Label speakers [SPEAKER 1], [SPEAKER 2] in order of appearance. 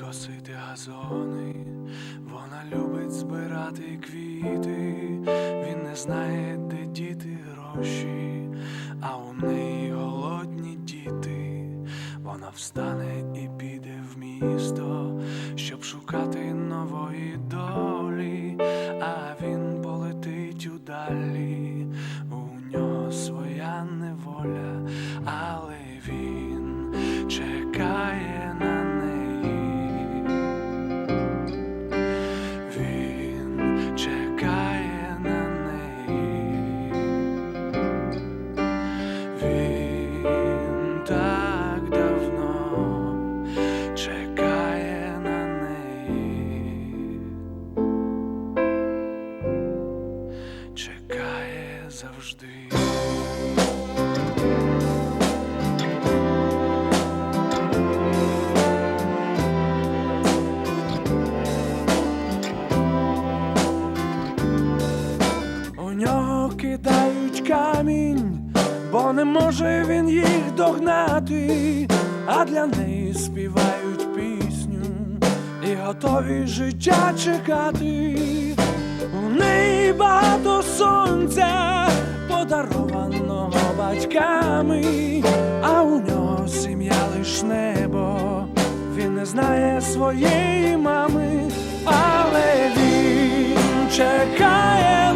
[SPEAKER 1] косити газони, вона любить збирати квіти, він не знає, де діти гроші, а у неї голодні діти. Вона встане і піде в місто, щоб шукати нової долі, а він полетить удалі, у нього своя неволя, Чекає завжди. У нього кидають камінь, бо не може він їх догнати, а для неї співають пісню і готові життя чекати. У неї багато сонця, подарованого батьками, а у нього сім'я лиш небо. Він не знає своєї мами, але він чекає